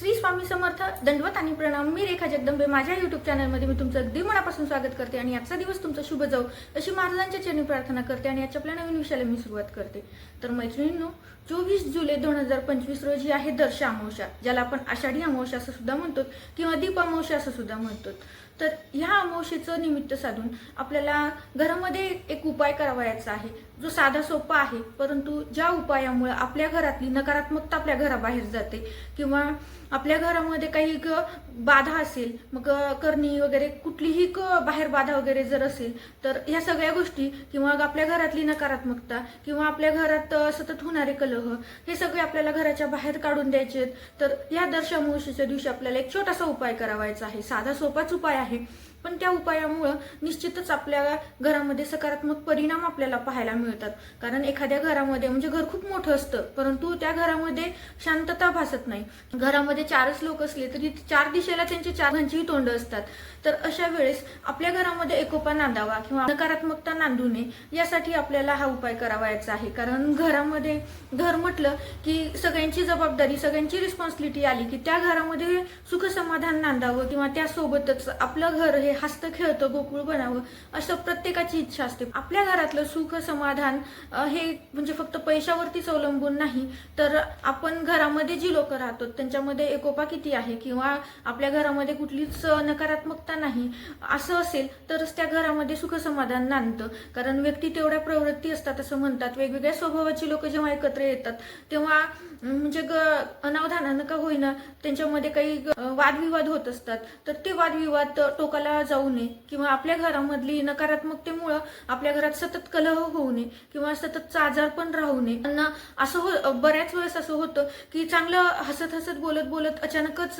श्री स्वामी समर्थ दंडवत आणि प्रणाम. मी रेखा जगदंबे. माझ्या युट्यूब चॅनलमध्ये मी तुमचं अगदी मनापासून स्वागत करते आणि आजचा दिवस तुमचा शुभ जाऊ अशी महाराजांच्या चरणी प्रार्थना करते आणि आजच्या आपल्या नवीन विषयाला मी सुरुवात करते. तर मैत्रिणींनो चोवीस जुलै दोन हजार पंचवीस रोजी आहे दर्श अमावस्या ज्याला आपण आषाढी अमावस्या असं सुद्धा म्हणतो किंवा दीप अमावस्या असं सुद्धा म्हणतो. तर ह्या अमावशेचं निमित्त साधून आपल्याला घरामध्ये एक उपाय करावयाचा आहे. जो साधा सोपा आहे परंतु ज्या उपायामुळे आपल्या घरातली नकारात्मकता आपल्या घराबाहेर जाते किंवा आपल्या घरामध्ये काही बाधा असेल मग करणी वगैरे कुठलीही क- बाहेर बाधा वगैरे जर असेल तर ह्या सगळ्या गोष्टी किंवा आपल्या घरातली नकारात्मकता किंवा आपल्या घरात सतत होणारे कलह हे सगळे आपल्याला घराच्या बाहेर काढून द्यायचे आहेत. तर या दर्शनामुळशीच्या दिवशी आपल्याला एक छोटासा उपाय करावायचा आहे साधा सोपाच उपाय आहे पण त्या उपायामुळं निश्चितच आपल्या घरामध्ये सकारात्मक परिणाम आपल्याला पाहायला मिळतात. कारण एखाद्या घरामध्ये म्हणजे घर खूप मोठं असतं परंतु त्या घरामध्ये शांतता भासत नाही. घरामध्ये चारच लोक असले तरी चार दिशेला त्यांची चारांचीही तोंड असतात. तर अशा वेळेस आपल्या घरामध्ये एकोपा नांदावा किंवा नकारात्मकता नांदू नये यासाठी आपल्याला हा उपाय करावायचा आहे. कारण घरामध्ये घर म्हटलं की सगळ्यांची जबाबदारी सगळ्यांची रिस्पॉन्सिबिलिटी आली की त्या घरामध्ये सुख समाधान नांदावं किंवा त्यासोबतच आपलं घर हे हस्त खेळतं गोकुळ बनावं असं प्रत्येकाची इच्छा असते. आपल्या घरातलं सुख समाधान हे म्हणजे फक्त पैशावरतीच अवलंबून नाही तर आपण घरामध्ये जी लोक राहतो त्यांच्यामध्ये एकोपा किती आहे? किंवा आपल्या घरामध्ये कुठलीच नकारात्मकता नाही असं असेल तरच त्या घरामध्ये सुख समाधान नांदतं. कारण व्यक्ती तेवढ्या प्रवृत्ती असतात असं म्हणतात. वेगवेगळ्या स्वभावाची लोक जेव्हा एकत्र येतात तेव्हा म्हणजे ग अनावधानानं का होईना त्यांच्यामध्ये काही वादविवाद होत असतात. तर ते वादविवाद टोकाला जाऊ नये किंवा आपल्या घरामधली नकारात्मकतेमुळं आपल्या घरात सतत कलह होऊ नये किंवा सततचा आजार पण राहू नये. त्यांना असं हो बऱ्याच वेळेस असं होतं की चांगलं हसत हसत बोलत बोलत अचानकच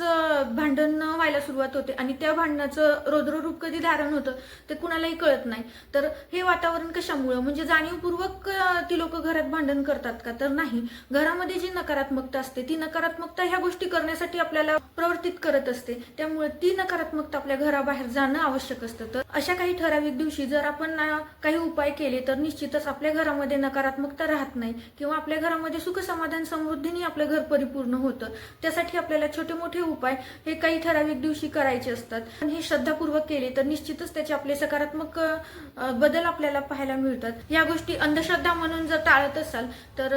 भांडण व्हायला सुरुवात होते आणि त्या भांडणाचं रौद्ररूप कधी धारण होतं ते कुणालाही कळत नाही. तर हे वातावरण कशामुळं? म्हणजे जाणीवपूर्वक ती लोक घरात भांडण करतात का? तर नाही. घरामध्ये जी नकारात्मकता असते ती नकारात्मकता ह्या गोष्टी करण्यासाठी आपल्याला प्रवर्तित करत असते. त्यामुळे ती नकारात्मकता आपल्या घराबाहेर जाणं आवश्यक असतं. तर अशा काही ठराविक दिवशी जर आपण काही उपाय केले तर निश्चितच आपल्या घरामध्ये नकारात्मकता राहत नाही किंवा आपल्या घरामध्ये सुख समाधान समृद्धीने आपलं घर परिपूर्ण होतं. त्यासाठी आपल्याला छोटे मोठे उपाय हे काही ठराविक दिवशी करायचे असतात. आणि हे श्रद्धापूर्वक केले तर निश्चितच त्याचे आपले सकारात्मक बदल आपल्याला पाहायला मिळतात. या गोष्टी अंधश्रद्धा म्हणून जर टाळत असाल तर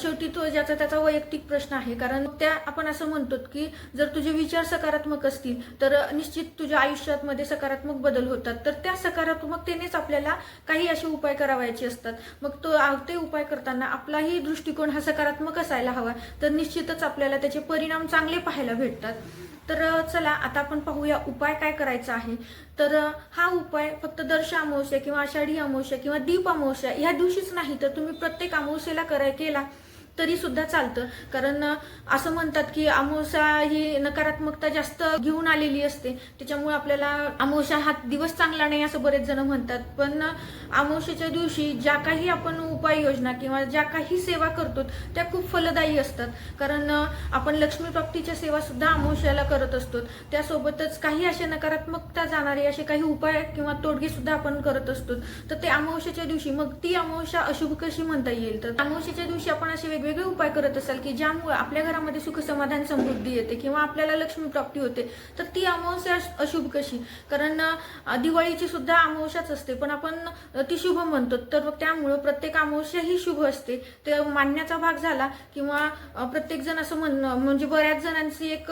शेवटी तो ज्याचा त्याचा वैयक्तिक प्रश्न आहे. कारण त्या आपण असं म्हणतो की जर तुझे विचार सकारात्मक असतील तर निश्चित तुझ्या आयुष्यात मध्ये सकारात्मक बदल होतात तर त्या सकारात्मकतेनेच आपल्याला काही असे उपाय करावायचे असतात. मग तो ते उपाय करताना आपलाही दृष्टिकोन हा सकारात्मक असायला हवा तर निश्चितच आपल्याला त्याचे परिणाम चांगले पाहायला भेटतात. तर चला आता आपण पाहूया उपाय काय करायचा आहे. तर हा उपाय फक्त दर्श अमावस्या किंवा आषाढी अमावस्या किंवा दीप अमावस्या ह्या दिवशीच नाही तर तुम्ही प्रत्येक अमावस्येला कराय केला. तरी सुद्धा चालतं. कारण असं म्हणतात की अमावस्या ही नकारात्मकता जास्त घेऊन आलेली असते. त्याच्यामुळे आपल्याला अमावस्या हा दिवस चांगला नाही असं बरेच जण म्हणतात. पण अमावस्याच्या दिवशी ज्या काही आपण उपाययोजना किंवा ज्या काही सेवा करतो त्या खूप फलदायी असतात. कारण आपण लक्ष्मी प्राप्तीच्या सेवा सुद्धा अमावस्याला करत असतो. त्यासोबतच काही असे नकारात्मकता जाणारे असे काही उपाय किंवा तोडगे सुद्धा आपण करत असतो. तर ते अमावस्याच्या दिवशी मग ती अमावस्या अशुभ कशी म्हणता येईल? तर अमावस्याच्या दिवशी आपण असे वेगवेगळे उपाय करत असाल की ज्यामुळे आपल्या घरामध्ये सुख समाधान समृद्धी येते किंवा आपल्याला लक्ष्मी प्राप्ती होते तर ती अमावस्या अशुभ कशी? कारण दिवाळीची सुद्धा अमावस्याच असते पण आपण ती शुभ म्हणतो. तर मग त्यामुळं प्रत्येक अमावस्या ही शुभ असते. ते मानण्याचा भाग झाला किंवा प्रत्येक जण असं म्हण म्हणजे बऱ्याच जणांची एक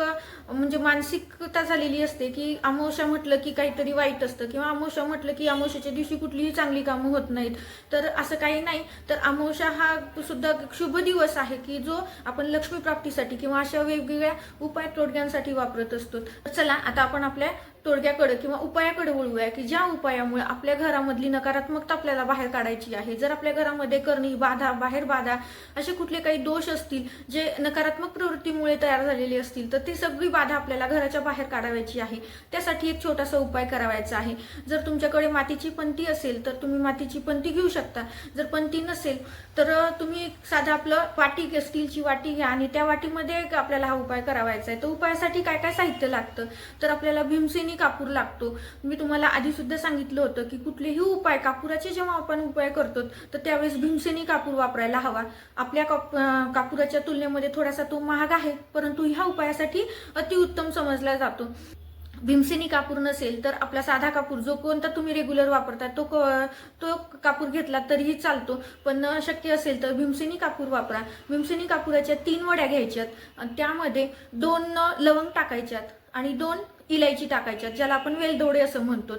म्हणजे मानसिकता झालेली असते की अमावस्या म्हटलं की काहीतरी वाईट असतं किंवा अमावस्या म्हटलं की अमावस्याच्या दिवशी कुठलीही चांगली कामं होत नाहीत. तर असं काही नाही. तर अमावस्या हा सुद्धा शुभ दिवस आहे की जो आपण लक्ष्मी प्राप्तीसाठी किंवा अशा वेगवेगळ्या उपाय तोडग्यांसाठी वापरत असतो. चला आता आपण आपल्या तोडग्याकडे किंवा उपायाकडे वळूया की ज्या उपायामुळे आपल्या घरामधली नकारात्मकता आपल्याला बाहेर काढायची आहे. जर आपल्या घरामध्ये करणी बाधा बाहेर बाधा असे कुठले काही दोष असतील जे नकारात्मक प्रवृत्तीमुळे तयार झालेले असतील तर ती सगळी बाधा आपल्याला घराच्या बाहेर काढावायची आहे. त्यासाठी एक छोटासा उपाय करावायचा आहे. जर तुमच्याकडे मातीची पंती असेल तर तुम्ही मातीची पंती घेऊ शकता. जर पंती नसेल तर तुम्ही साधं आपलं वाटी स्टीलची वाटी घ्या आणि त्या वाटीमध्ये आपल्याला हा उपाय करावायचा आहे. तर उपायासाठी काय काय साहित्य लागतं? तर आपल्याला भीमसेनी कापूर लागतो. मी तुम्हाला आधी सुद्धा सांगितलं होतं की कुठलेही उपाय कापुराचे जेव्हा आपण उपाय करतो तर त्यावेळेस भीमसेनी कापूर वापरायला हवा. आपल्या काप- कापुराच्या तुलनेमध्ये थोडासा तो महाग आहे परंतु ह्या उपायासाठी अतिउत्तम समजला जातो. भीमसेनी कापूर नसेल तर आपला साधा कापूर जो कोणता तुम्ही रेग्युलर वापरता तो क- तो कापूर घेतला तरीही चालतो. पण शक्य असेल तर भीमसेनी कापूर वापरा. भीमसेनी कापुराच्या तीन वड्या घ्यायच्यात. त्यामध्ये दोन लवंग टाकायच्यात आणि दोन इलायची टाकायच्यात ज्याला आपण वेलदोडे असं म्हणतो.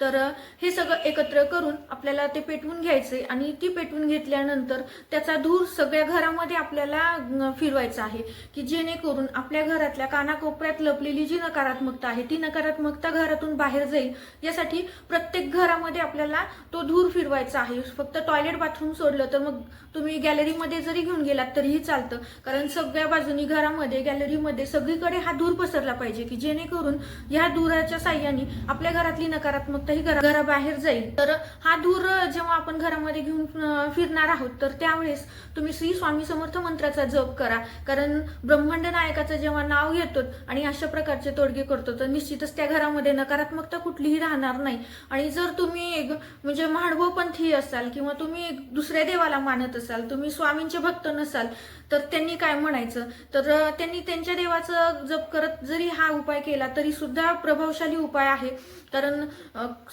तर हे सगळं एकत्र करून आपल्याला ते पेटवून घ्यायचे आणि ती पेटवून घेतल्यानंतर त्याचा धूर सगळ्या घरामध्ये आपल्याला फिरवायचा आहे. की जेणेकरून आपल्या घरातल्या कानाकोपऱ्यात लपलेली जी नकारात्मकता आहे ती नकारात्मकता घरातून बाहेर जाईल. यासाठी प्रत्येक घरामध्ये आपल्याला तो धूर फिरवायचा आहे. फक्त टॉयलेट बाथरूम सोडलं तर मग तुम्ही गॅलरीमध्ये जरी घेऊन गेलात तरीही चालतं. कारण सगळ्या बाजूनी घरामध्ये गॅलरीमध्ये सगळीकडे हा धूर पसरला पाहिजे की जेणेकरून ह्या धुराच्या साह्याने आपल्या घरातली नकारात्मक कुठंही घराबाहेर जाईल तर हा धूर जेव्हा आपण घरामध्ये घेऊन फिरणार आहोत तर त्यावेळेस तुम्ही श्री स्वामी समर्थ मंत्राचा जप करा. कारण ब्रह्मांड नायकाचं जेव्हा नाव घेतो आणि अशा प्रकारचे तोडगे करतो तर निश्चितच त्या घरामध्ये नकारात्मकता कुठलीही राहणार नाही. आणि जर तुम्ही एक म्हणजे मांडवपंथी असाल किंवा तुम्ही दुसऱ्या देवाला मानत असाल तुम्ही स्वामींचे भक्त नसाल तर त्यांनी काय म्हणायचं? तर त्यांनी त्यांच्या देवाचं जप करत जरी हा उपाय केला तरी सुद्धा प्रभावशाली उपाय आहे. कारण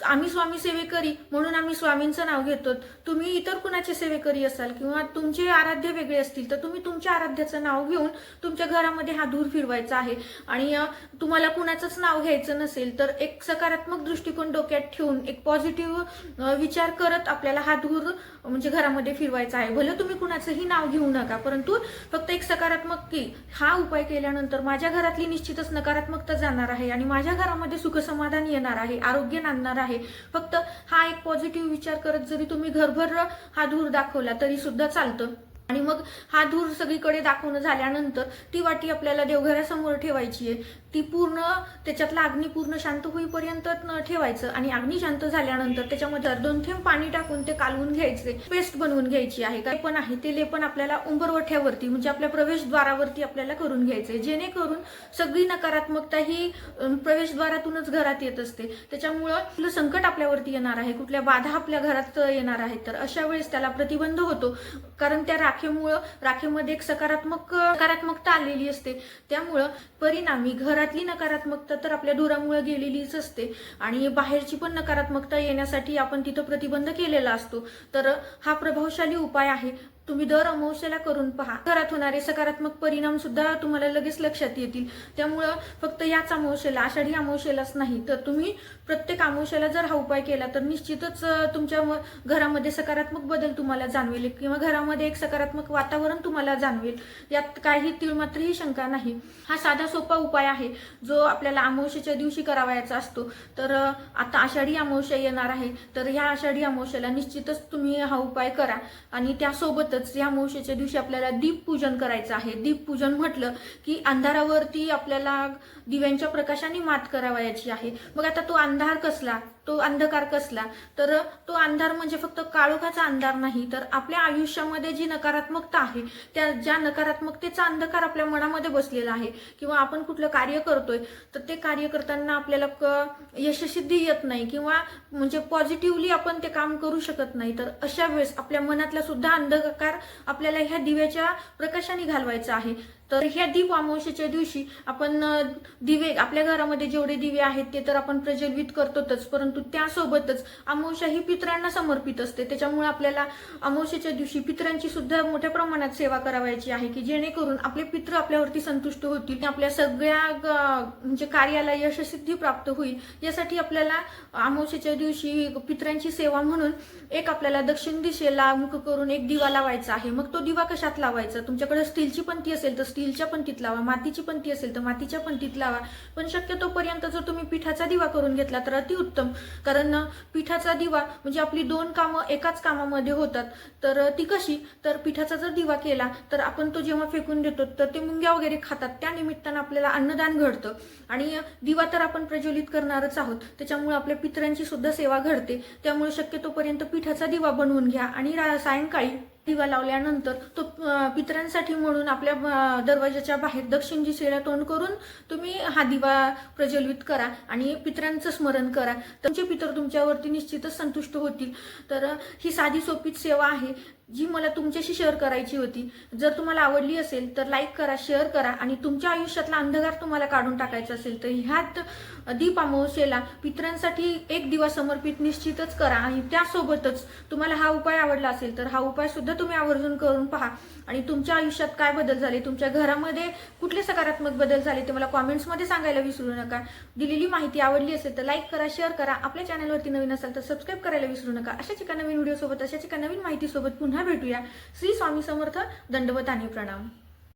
आम्ही स्वामी सेवेकरी म्हणून आम्ही स्वामींचं नाव घेतो. तुम्ही इतर कुणाचे सेवेकरी असाल किंवा तुमचे आराध्य वेगळे असतील तर तुम्ही तुमच्या आराध्याचं नाव घेऊन तुमच्या घरामध्ये हा धूर फिरवायचा आहे. आणि तुम्हाला कुणाचंच नाव घ्यायचं नसेल तर एक सकारात्मक दृष्टिकोन डोक्यात ठेवून एक पॉझिटिव्ह विचार करत आपल्याला हा धूर म्हणजे घरामध्ये फिरवायचा आहे. भले तुम्ही कुणाचंही नाव घेऊ नका परंतु फक्त एक सकारात्मक की हा उपाय केल्यानंतर माझ्या घरातली निश्चितच नकारात्मकता जाणार आहे आणि माझ्या घरामध्ये सुखसमाधान येणार आहे आरोग्य नांदणार आहे. फक्त हा एक पॉझिटिव्ह विचार करत जरी तुम्ही घरभर हा धूर दाखवला तरी सुद्धा चालतं. आणि मग हा धूर सगळीकडे दाखवणं झाल्यानंतर ती वाटी आपल्याला देवघरासमोर ठेवायची आहे. ती पूर्ण त्याच्यातला अग्नी पूर्ण शांत होईपर्यंत ठेवायचं. आणि अग्नी शांत झाल्यानंतर त्याच्यामध्ये दोन थेंब पाणी टाकून ते कालवून घ्यायचे. पेस्ट बनवून घ्यायची आहे. काय पण आहे ते लेपन आपल्याला उंबरवठ्यावरती म्हणजे आपल्या प्रवेशद्वारावरती आपल्याला करून घ्यायचंय. जेणेकरून सगळी नकारात्मकता ही प्रवेशद्वारातूनच घरात येत असते. त्याच्यामुळं कुठलं संकट आपल्यावरती येणार आहे कुठल्या बाधा आपल्या घरात येणार आहेत तर अशा वेळेस त्याला प्रतिबंध होतो. कारण त्या राखेमुळं राखेमध्ये एक सकारात्मक सकारात्मकता आलेली असते. त्यामुळं परिणामी घरात घरातली नकारात्मकता तर आपल्या धुरामुळे गेलेलीच असते. आणि बाहेरची पण नकारात्मकता येण्यासाठी आपण तिथं प्रतिबंध केलेला असतो. तर हा प्रभावशाली उपाय आहे. तुम्ही दर अमावस्याला करून पहा. घरात होणारे सकारात्मक परिणाम सुद्धा तुम्हाला लगेच लक्षात येतील. त्यामुळं फक्त याच अमावस्याला आषाढी अमावस्यालाच नाही. तर तुम्ही प्रत्येक अमावस्याला जर हा उपाय केला तर निश्चितच तुमच्या घरामध्ये सकारात्मक बदल तुम्हाला जाणवेल. किंवा घरामध्ये एक सकारात्मक वातावरण तुम्हाला जाणवेल. यात काही तिळमात्रही शंका नाही. हा साधा सोपा उपाय आहे जो आपल्याला अमावस्याच्या दिवशी करावायचा असतो. तर आता आषाढी अमावस्या येणार आहे. तर ह्या आषाढी अमावस्याला निश्चितच तुम्ही हा उपाय करा. आणि त्यासोबत अर्थातच या अमावस्येच्या दिवशी आपल्याला दीपपूजन करायचं आहे. दीपपूजन म्हटलं की अंधारावरती आपल्याला दिव्यांच्या प्रकाशाने मात करावयाची आहे. मग आता तो अंधार कसला? तो अंधकार कसला? तर तो अंधार म्हणजे फक्त काळोखाचा अंधार नाही तर आपल्या आयुष्यामध्ये जी नकारात्मकता आहे त्या ज्या नकारात्मकतेचा अंधकार आपल्या मनामध्ये बसलेला आहे किंवा आपण कुठलं कार्य करतोय तर ते कार्य करताना आपल्याला क- यशस्सिद्धी येत नाही किंवा म्हणजे पॉझिटिव्हली आपण ते काम करू शकत नाही. तर अशा वेळेस आपल्या मनातला सुद्धा अंधकार आपल्याला ह्या दिव्याच्या प्रकाशाने घालवायचा आहे. तर ह्या दीप अमावस्येच्या दिवशी आपण दिवे आपल्या घरामध्ये जेवढे दिवे आहेत ते तर आपण प्रज्वलित करतोच परंतु त्यासोबतच अमावस्या ही पितरांना समर्पित असते. त्याच्यामुळे आपल्याला अमावस्येच्या दिवशी पित्रांची सुद्धा मोठ्या प्रमाणात सेवा करावायची आहे की जेणेकरून आपले पित्र आपल्यावरती संतुष्ट होतील आपल्या सगळ्या म्हणजे कार्याला यशसिद्धी प्राप्त होईल. यासाठी आपल्याला अमावस्येच्या दिवशी पित्रांची सेवा म्हणून एक आपल्याला दक्षिण दिशेला मुख करून एक दिवा लावायचा आहे. मग तो दिवा कशात लावायचा? तुमच्याकडे स्टीलची पंती असेल तर स्टीलच्या पंतीत लावा मातीची पंती असेल तर मातीच्या पंतीत लावा. पण शक्यतोपर्यंत जर तुम्ही पिठाचा दिवा करून घेतला तर अतिउत्तम. कारण पिठाचा दिवा म्हणजे आपली दोन कामं एकाच कामामध्ये होतात. तर ती कशी? तर पिठाचा जर दिवा केला तर आपण तो जेव्हा फेकून देतो तर ते मुंग्या वगैरे खातात. त्या निमित्तानं आपल्याला अन्नदान घडतं. आणि दिवा तर आपण प्रज्वलित करणारच आहोत. त्याच्यामुळे आपल्या पितरांची सुद्धा सेवा घडते. त्यामुळे शक्यतोपर्यंत पिठाचा दिवा बनवून घ्या. आणि रा- सायंकाळी दिवा लावल्यानंतर तो पितरांसाठी म्हणून आपल्या दरवाजाच्या बाहेर दक्षिण दिशेला तोंड करून तुम्ही हा दिवा प्रज्वलित करा आणि पितरांचं स्मरण करा. तुमचे पितर तुमच्यावरती निश्चितच संतुष्ट होतील. तर ही साधी सोपीच सेवा आहे जी मला तुमच्याशी शेअर करायची होती. जर तुम्हाला आवडली असेल तर लाईक करा शेअर करा आणि तुमच्या आयुष्यातला अंधकार तुम्हाला काढून टाकायचा असेल तर ह्यात दीप अमावस्येला पितरांसाठी एक दिवा समर्पित निश्चितच करा आणि त्यासोबतच तुम्हाला हा उपाय आवडला असेल तर हा उपाय सुद्धा तुम्ही आवर्जून करून पहा. आणि तुमच्या आयुष्यात काय बदल झाले? तुमच्या घरामध्ये कुठले सकारात्मक बदल झाले? ते मला कॉमेंट्समध्ये सांगायला विसरू नका. दिलेली माहिती आवडली असेल तर लाईक करा शेअर करा. आपल्या चॅनलवरती नवीन असाल तर सबस्क्राईब करायला विसरू नका. अशाच एका नवीन व्हिडिओसोबत अशाच एका नवीन माहितीसोबत पुन्हा भेटूया. श्री स्वामी समर्थ दंडवत आणि प्रणाम.